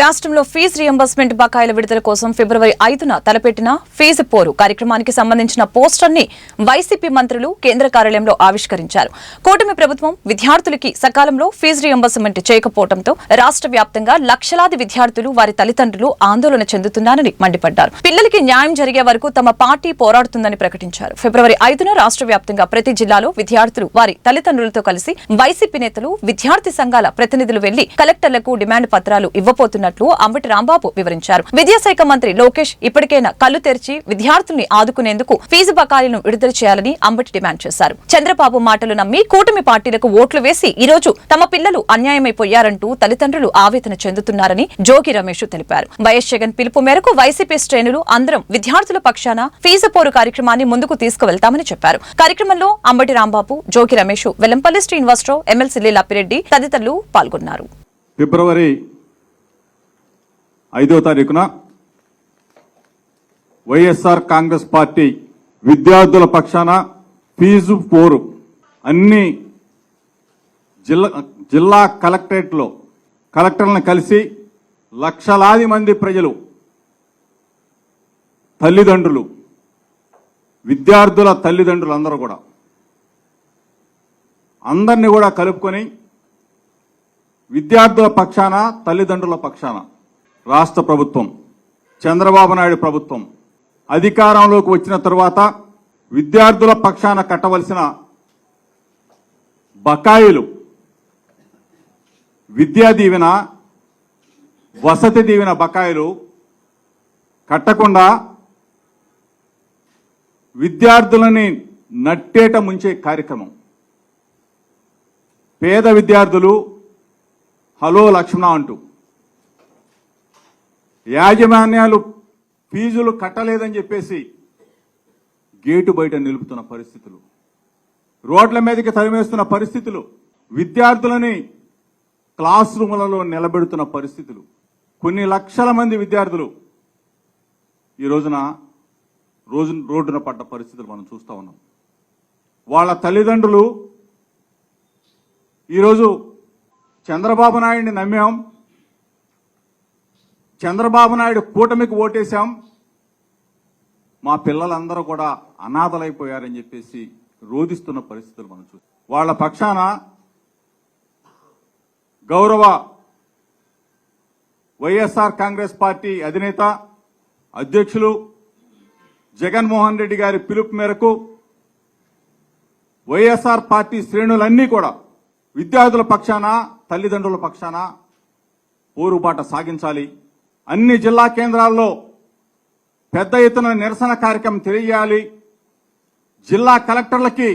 రాష్ట్రంలో fee reimbursement బకాయిల విడుదల కోసం ఫిబ్రవరి ఐదున తలపెట్టిన ఫీజు పోరు కార్యక్రమానికి సంబంధించిన పోస్టర్ని వైసీపీ మంత్రులు కేంద్ర కార్యాలయంలో ఆవిష్కరించారు. కూటమి ప్రభుత్వం విద్యార్థులకి సకాలంలో ఫీజు రియంబర్స్మెంట్ చేయకపోవడంతో రాష్ట్ర వ్యాప్తంగా లక్షలాది విద్యార్థులు వారి తల్లిదండ్రులు ఆందోళన చెందుతున్నారని మండిపడ్డారు. పిల్లలకి న్యాయం జరిగే వరకు తమ పార్టీ పోరాడుతుందని ప్రకటించారు. ఫిబ్రవరి ఐదున రాష్ట్ర వ్యాప్తంగా ప్రతి జిల్లాలో విద్యార్థులు వారి తల్లిదండ్రులతో కలిసి వైసీపీ నేతలు విద్యార్థి సంఘాల ప్రతినిధులు వెళ్ళి కలెక్టర్లకు డిమాండ్ పత్రాలు చేస్తున్నట్లు అంబటి రాంబాబు వివరించారు. విద్యాశాఖ మంత్రి లోకేష్ ఇప్పటికైనా కళ్ళు తెరిచి విద్యార్థుల్ని ఆదుకునేందుకు ఫీజు బకాయిలను విడుదల చేయాలని అంబటి డిమాండ్ చేశారు. చంద్రబాబు మాటలు నమ్మి కూటమి పార్టీలకు ఓట్లు వేసి ఈ రోజు తమ పిల్లలు అన్యాయమైపోయారంటూ తల్లిదండ్రులు ఆవేదన చెందుతున్నారని జోగి రమేష్ తెలిపారు. వైఎస్ జగన్ పిలుపు మేరకు వైసీపీ శ్రేణులు అందరం విద్యార్థుల పక్షాన ఫీజు పోరు కార్యక్రమాన్ని ముందుకు తీసుకువెళ్తామని చెప్పారు. కార్యక్రమంలో అంబటి రాంబాబు జోగి రమేష్ వెల్లంపల్లి శ్రీనివాసరావు ఎమ్మెల్సీ లీలాపిరెడ్డి తదితరులు పాల్గొన్నారు. ఫిబ్రవరి ఐదో తారీఖున వైఎస్ఆర్ కాంగ్రెస్ పార్టీ విద్యార్థుల పక్షాన ఫీజు పోరు. అన్ని జిల్లా జిల్లా కలెక్టరేట్లో కలెక్టర్లను కలిసి లక్షలాది మంది ప్రజలు తల్లిదండ్రులు విద్యార్థుల తల్లిదండ్రులు అందరూ కూడా అందరినీ కూడా కలుపుకొని విద్యార్థుల పక్షాన తల్లిదండ్రుల పక్షాన రాష్ట్ర ప్రభుత్వం చంద్రబాబు నాయుడు ప్రభుత్వం అధికారంలోకి వచ్చిన తరువాత విద్యార్థుల పక్షాన కట్టవలసిన బకాయిలు విద్యా దీవెన వసతి దీవెన బకాయిలు కట్టకుండా విద్యార్థులని నట్టేట ముంచే కార్యక్రమం. పేద విద్యార్థులు హలో లక్ష్మణ అంటూ యాజమాన్యాలు ఫీజులు కట్టలేదని చెప్పేసి గేటు బయట నిలుపుతున్న పరిస్థితులు రోడ్ల మీదకి తరిమేస్తున్న పరిస్థితులు విద్యార్థులని క్లాస్ రూములలో నిలబెడుతున్న పరిస్థితులు. కొన్ని లక్షల మంది విద్యార్థులు ఈ రోజున రోజు రోడ్డున పడ్డ పరిస్థితులు మనం చూస్తా ఉన్నాం. వాళ్ళ తల్లిదండ్రులు ఈరోజు చంద్రబాబు నాయుడిని నమ్మాం చంద్రబాబు నాయుడు కూటమికి ఓటేశాం. మా పిల్లలందరూ కూడా అనాథలైపోయారని చెప్పేసి రోధిస్తున్న పరిస్థితులు మనం చూస్తాం. వాళ్ళ పక్షాన గౌరవ వైఎస్ఆర్ కాంగ్రెస్ పార్టీ అధినేత అధ్యక్షులు జగన్మోహన్ రెడ్డి గారి పిలుపు మేరకు వైఎస్ఆర్ పార్టీ శ్రేణులన్నీ కూడా విద్యార్థుల పక్షాన తల్లిదండ్రుల పక్షాన పోరుబాట సాగించాలి. అన్ని జిల్లా కేంద్రాల్లో పెద్ద ఎత్తున నిరసన కార్యక్రమం తెలియజేయాలి. జిల్లా కలెక్టర్లకి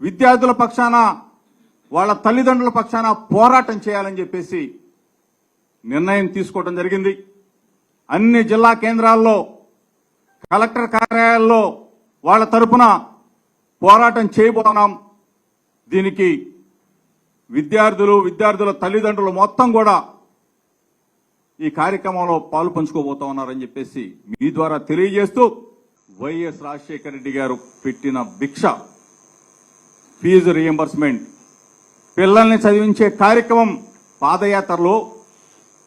విద్యార్థుల పక్షాన వాళ్ళ తల్లిదండ్రుల పక్షాన పోరాటం చేయాలని చెప్పేసి నిర్ణయం తీసుకోవడం జరిగింది. అన్ని జిల్లా కేంద్రాల్లో కలెక్టర్ కార్యాలయాల్లో వాళ్ళ తరపున పోరాటం చేయబోతున్నాం. దీనికి విద్యార్థులు విద్యార్థుల తల్లిదండ్రులు మొత్తం కూడా ఈ కార్యక్రమంలో పాలు పంచుకోబోతా ఉన్నారని చెప్పేసి మీ ద్వారా తెలియజేస్తూ వైఎస్ రాజశేఖర రెడ్డి గారు పెట్టిన భిక్ష ఫీజు రియంబర్స్మెంట్ పిల్లల్ని చదివించే కార్యక్రమం పాదయాత్రలో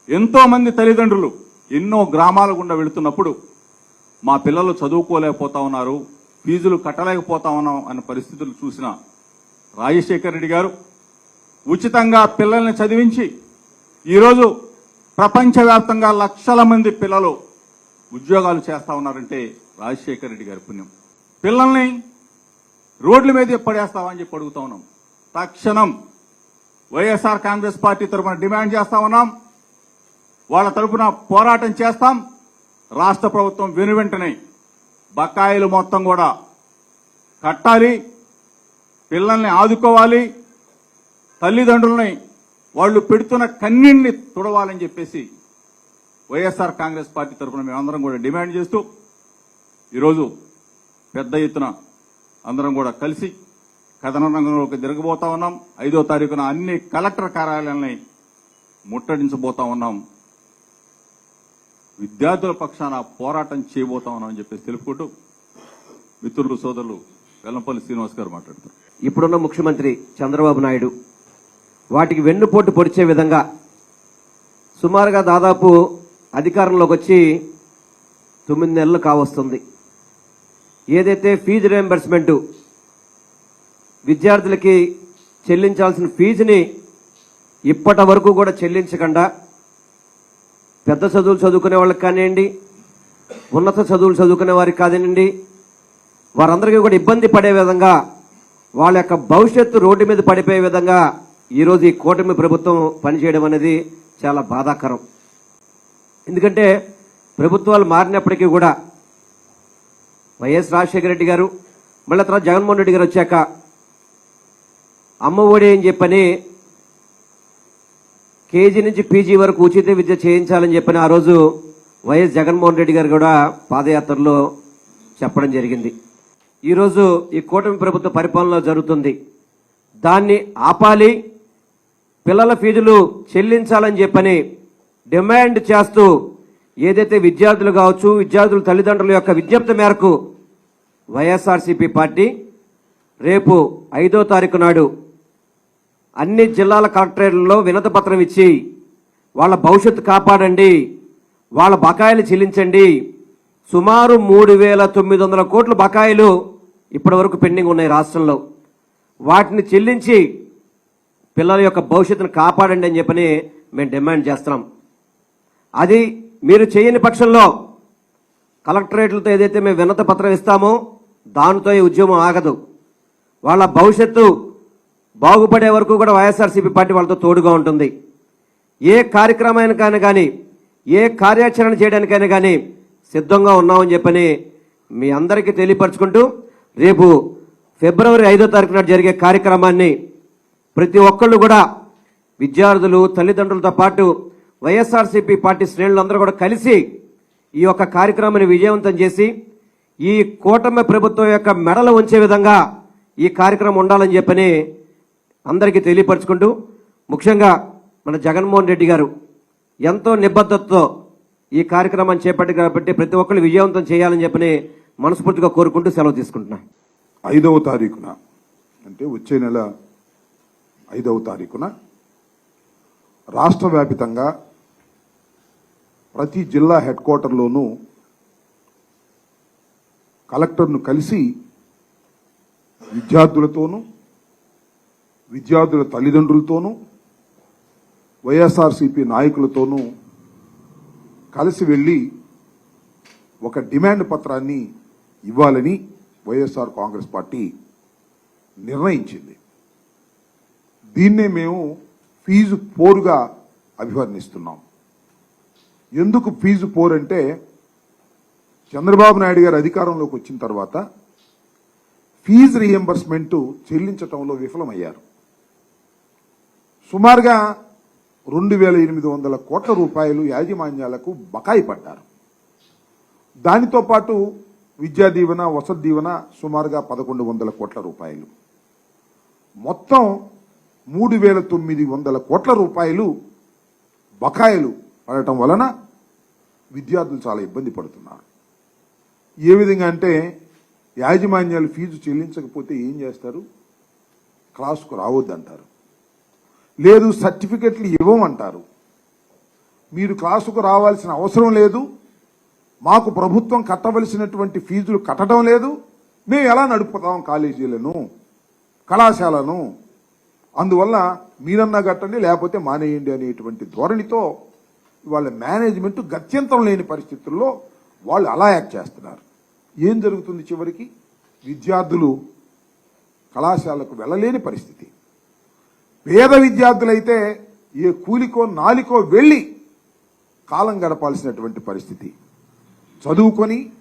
ఎంతో మంది తల్లిదండ్రులు ఎన్నో గ్రామాల గుండా వెళుతున్నప్పుడు మా పిల్లలు చదువుకోలేకపోతా ఉన్నారు ఫీజులు కట్టలేకపోతా ఉన్నాం అనే పరిస్థితులు చూసిన రాజశేఖర రెడ్డి గారు ఉచితంగా పిల్లల్ని చదివించి ఈరోజు ప్రపంచవ్యాప్తంగా లక్షల మంది పిల్లలు ఉద్యోగాలు చేస్తా ఉన్నారంటే రాజశేఖర రెడ్డి గారి పుణ్యం. పిల్లల్ని రోడ్ల మీద పడేస్తామని చెప్పి అడుగుతా ఉన్నాం. తక్షణం వైఎస్ఆర్ కాంగ్రెస్ పార్టీ తరఫున డిమాండ్ చేస్తా ఉన్నాం. వాళ్ళ తరఫున పోరాటం చేస్తాం. రాష్ట్ర ప్రభుత్వం వెను వెంటనే బకాయిలు మొత్తం కూడా కట్టాలి. పిల్లల్ని ఆదుకోవాలి. తల్లిదండ్రులని వాళ్ళు పెడుతున్న కన్నీడిని తుడవాలని చెప్పేసి వైఎస్ఆర్ కాంగ్రెస్ పార్టీ తరఫున మేమందరం కూడా డిమాండ్ చేస్తూ ఈరోజు పెద్ద ఎత్తున అందరం కూడా కలిసి కథన రంగంలోకి తిరగబోతా ఉన్నాం. ఐదో తారీఖున అన్ని కలెక్టర్ కార్యాలయాలని ముట్టడించబోతా ఉన్నాం. విద్యార్థుల పక్షాన పోరాటం చేయబోతా ఉన్నామని చెప్పేసి తెలుపుకుంటూ మిత్రులు సోదరులు వెల్లంపల్లి శ్రీనివాస్ గారు మాట్లాడుతారు ఇప్పుడున్న ముఖ్యమంత్రి చంద్రబాబు నాయుడు వాటికి వెన్నుపోటు పొడిచే విధంగా సుమారుగా దాదాపు అధికారంలోకి వచ్చి తొమ్మిది నెలలు కావస్తుంది. ఏదైతే ఫీజు రియంబర్స్మెంటు విద్యార్థులకి చెల్లించాల్సిన ఫీజుని ఇప్పటి వరకు కూడా చెల్లించకుండా పెద్ద చదువులు చదువుకునే వాళ్ళకి కానివ్వండి ఉన్నత చదువులు చదువుకునే వారికి కానివ్వండి వారందరికీ కూడా ఇబ్బంది పడే విధంగా వాళ్ళ యొక్క భవిష్యత్తు రోడ్డు మీద పడిపోయే విధంగా ఈరోజు ఈ కూటమి ప్రభుత్వం పనిచేయడం అనేది చాలా బాధాకరం. ఎందుకంటే ప్రభుత్వాలు మారినప్పటికీ కూడా వైఎస్ రాజశేఖర రెడ్డి గారు మళ్ళీ తర్వాత జగన్మోహన్ రెడ్డి గారు వచ్చాక అమ్మ ఒడి అని చెప్పని కేజీ నుంచి పీజీ వరకు ఉచిత విద్య చేయించాలని చెప్పని ఆ రోజు వైఎస్ జగన్మోహన్ రెడ్డి గారు కూడా పాదయాత్రలో చెప్పడం జరిగింది. ఈరోజు ఈ కూటమి ప్రభుత్వ పరిపాలన జరుగుతుంది. దాన్ని ఆపాలి పిల్లల ఫీజులు చెల్లించాలని చెప్పని డిమాండ్ చేస్తూ ఏదైతే విద్యార్థులు కావచ్చు విద్యార్థుల తల్లిదండ్రుల యొక్క విజ్ఞప్తి మేరకు వైఎస్ఆర్సీపీ పార్టీ రేపు ఐదో తారీఖు నాడు అన్ని జిల్లాల కలెక్టరేట్లలో వినతపత్రం ఇచ్చి వాళ్ళ భవిష్యత్తు కాపాడండి వాళ్ళ బకాయిలు చెల్లించండి. సుమారు మూడు వేల తొమ్మిది వందల కోట్ల బకాయిలు ఇప్పటి వరకు పెండింగ్ ఉన్నాయి రాష్ట్రంలో. వాటిని చెల్లించి పిల్లల యొక్క భవిష్యత్తును కాపాడండి అని చెప్పని మేము డిమాండ్ చేస్తున్నాం. అది మీరు చేయని పక్షంలో కలెక్టరేట్లతో ఏదైతే మేము వినత పత్రం ఇస్తామో దానితో ఈ ఉద్యమం ఆగదు. వాళ్ళ భవిష్యత్తు బాగుపడే వరకు కూడా వైఎస్ఆర్సీపీ పార్టీ వాళ్ళతో తోడుగా ఉంటుంది. ఏ కార్యక్రమానికైనా కానీ ఏ కార్యాచరణ చేయడానికైనా కానీ సిద్ధంగా ఉన్నామని చెప్పని మీ అందరికీ తెలియపరచుకుంటూ రేపు ఫిబ్రవరి ఐదో తారీఖు నాడు జరిగే కార్యక్రమాన్ని ప్రతి ఒక్కళ్ళు కూడా విద్యార్థులు తల్లిదండ్రులతో పాటు వైఎస్ఆర్సీపీ పార్టీ శ్రేణులందరూ కూడా కలిసి ఈ యొక్క కార్యక్రమాన్ని విజయవంతం చేసి ఈ కూటమి ప్రభుత్వం యొక్క మెడలు ఉంచే విధంగా ఈ కార్యక్రమం ఉండాలని చెప్పని అందరికీ తెలియపరచుకుంటూ ముఖ్యంగా మన జగన్మోహన్ రెడ్డి గారు ఎంతో నిబద్ధతతో ఈ కార్యక్రమాన్ని చేపట్టి కాబట్టి ప్రతి ఒక్కరు విజయవంతం చేయాలని చెప్పని మనస్ఫూర్తిగా కోరుకుంటూ సెలవు తీసుకుంటున్నా ఐదవ తారీఖున అంటే వచ్చే నెల ఐదవ తారీఖున రాష్ట్ర వ్యాపితంగా ప్రతి జిల్లా హెడ్ క్వార్టర్లోనూ కలెక్టర్ను కలిసి విద్యార్థులతోనూ విద్యార్థుల తల్లిదండ్రులతోనూ వైఎస్ఆర్సీపీ నాయకులతోనూ కలిసి వెళ్ళి ఒక డిమాండ్ పత్రాన్ని ఇవ్వాలని వైఎస్ఆర్ కాంగ్రెస్ పార్టీ నిర్ణయించింది. దీన్నే మేము ఫీజు పోరుగా అభివర్ణిస్తున్నాం. ఎందుకు ఫీజు పోర్ అంటే చంద్రబాబు నాయుడు గారు అధికారంలోకి వచ్చిన తర్వాత ఫీజు రీఎంబర్స్మెంట్ చెల్లించటంలో విఫలమయ్యారు. సుమారుగా రెండు వేల ఎనిమిది వందల కోట్ల రూపాయలు యాజమాన్యాలకు బకాయి పడ్డారు. దానితో పాటు విద్యా దీవెన వసతి దీవెన సుమారుగా పదకొండు వందల కోట్ల రూపాయలు. మొత్తం మూడు వేల తొమ్మిది వందల కోట్ల రూపాయలు బకాయిలు పడటం వలన విద్యార్థులు చాలా ఇబ్బంది పడుతున్నారు. ఏ విధంగా అంటే యాజమాన్యాలు ఫీజు చెల్లించకపోతే ఏం చేస్తారు? క్లాసుకు రావద్దంటారు. లేదు సర్టిఫికెట్లు ఇవ్వమంటారు. మీరు క్లాసుకు రావాల్సిన అవసరం లేదు. మాకు ప్రభుత్వం కట్టవలసినటువంటి ఫీజులు కట్టడం లేదు. మేము ఎలా నడుపుతాం కాలేజీలను కళాశాలను? అందువల్ల మీరన్నా కట్టండి లేకపోతే మానేయండి అనేటువంటి ధోరణితో వాళ్ళ మేనేజ్మెంట్ గత్యంతరం లేని పరిస్థితుల్లో వాళ్ళు అలా యాక్ట్ చేస్తున్నారు. ఏం జరుగుతుంది చివరికి? విద్యార్థులు కళాశాలకు వెళ్ళలేని పరిస్థితి. పేద విద్యార్థులైతే ఏ కూలికో నాలికో వెళ్ళి కాలం గడపాల్సినటువంటి పరిస్థితి. చదువుకొని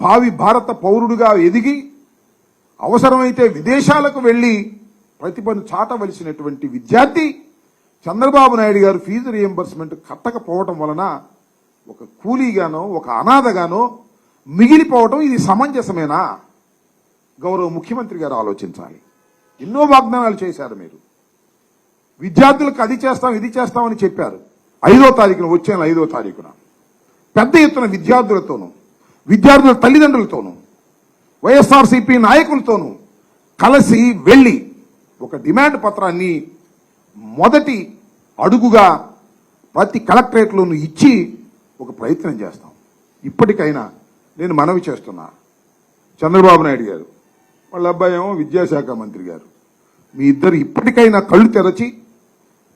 భావి భారత పౌరుడుగా ఎదిగి అవసరమైతే విదేశాలకు వెళ్ళి ప్రతిభను చాటవలసినటువంటి విద్యార్థి చంద్రబాబు నాయుడు గారు ఫీజు రియంబర్స్మెంట్ కట్టకపోవటం వలన ఒక కూలీగానో ఒక అనాథగానో మిగిలిపోవటం ఇది సమంజసమేనా? గౌరవ ముఖ్యమంత్రి గారు ఆలోచించాలి. ఎన్నో వాగ్దానాలు చేశారు మీరు. విద్యార్థులకు అది చేస్తాం ఇది చేస్తామని చెప్పారు. ఐదో తారీఖున వచ్చే ఐదో తారీఖున. పెద్ద ఎత్తున విద్యార్థులతోనూ విద్యార్థుల తల్లిదండ్రులతోనూ వైఎస్ఆర్సీపీ నాయకులతోనూ కలిసి వెళ్ళి ఒక డిమాండ్ పత్రాన్ని మొదటి అడుగుగా ప్రతి కలెక్టరేట్లోనూ ఇచ్చి ఒక ప్రయత్నం చేస్తాం. ఇప్పటికైనా నేను మనవి చేస్తున్నా. చంద్రబాబు నాయుడు గారు వాళ్ళ అబ్బాయి ఏమో విద్యాశాఖ మంత్రి గారు. మీ ఇద్దరు ఇప్పటికైనా కళ్ళు తెరచి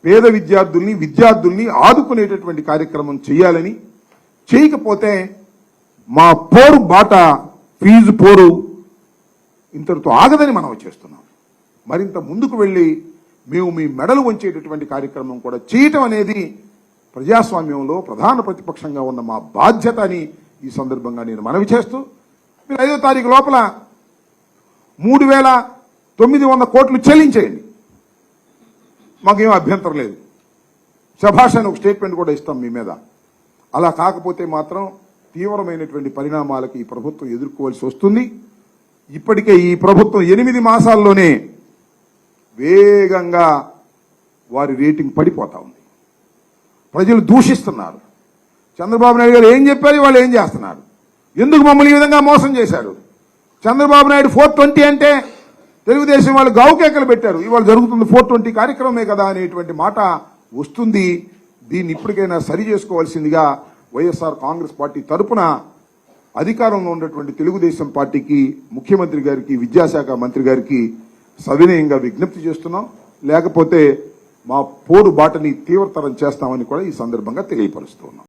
పేద విద్యార్థుల్ని విద్యార్థుల్ని ఆదుకునేటటువంటి కార్యక్రమం చేయాలని చేయకపోతే మా పోరు బాట ఫీజు పోరు ఇంతటితో ఆగదని మనం చేస్తున్నాం. మరింత ముందుకు వెళ్ళి మేము మీ మెడలు వంచేటటువంటి కార్యక్రమం కూడా చేయటం అనేది ప్రజాస్వామ్యంలో ప్రధాన ప్రతిపక్షంగా ఉన్న మా బాధ్యత అని ఈ సందర్భంగా నేను మనవి చేస్తూ మీరు ఐదో తారీఖు లోపల మూడు వేల తొమ్మిది వంద కోట్లు చెల్లించేయండి. మాకేం అభ్యంతరం లేదు. శభాష్ అని ఒక స్టేట్మెంట్ కూడా ఇస్తాం మీ మీద. అలా కాకపోతే మాత్రం తీవ్రమైనటువంటి పరిణామాలకు ఈ ప్రభుత్వం ఎదుర్కోవాల్సి వస్తుంది. ఇప్పటికే ఈ ప్రభుత్వం ఎనిమిది మాసాల్లోనే వేగంగా వారి రేటింగ్ పడిపోతూ ఉంది. ప్రజలు దూషిస్తున్నారు. చంద్రబాబు నాయుడు గారు ఏం చెప్పారు? వాళ్ళు ఏం చేస్తున్నారు? ఎందుకు మమ్మల్ని ఈ విధంగా మోసం చేశారు? చంద్రబాబు నాయుడు ఫోర్ ట్వంటీ అంటే తెలుగుదేశం వాళ్ళు గౌకేకలు పెట్టారు. ఇవాళ జరుగుతుంది ఫోర్ ట్వంటీ కార్యక్రమమే కదా అనేటువంటి మాట వస్తుంది. దీన్ని ఇప్పటికైనా సరి చేసుకోవాల్సిందిగా వైఎస్ఆర్ కాంగ్రెస్ పార్టీ తరపున అధికారంలో ఉన్నటువంటి తెలుగుదేశం పార్టీకి ముఖ్యమంత్రి గారికి విద్యాశాఖ మంత్రి గారికి సవినయంగా విజ్ఞప్తి చేస్తున్నాం. లేకపోతే మా పోరు బాటని తీవ్రతరం చేస్తామని కూడా ఈ సందర్భంగా తెలియపరుస్తున్నాం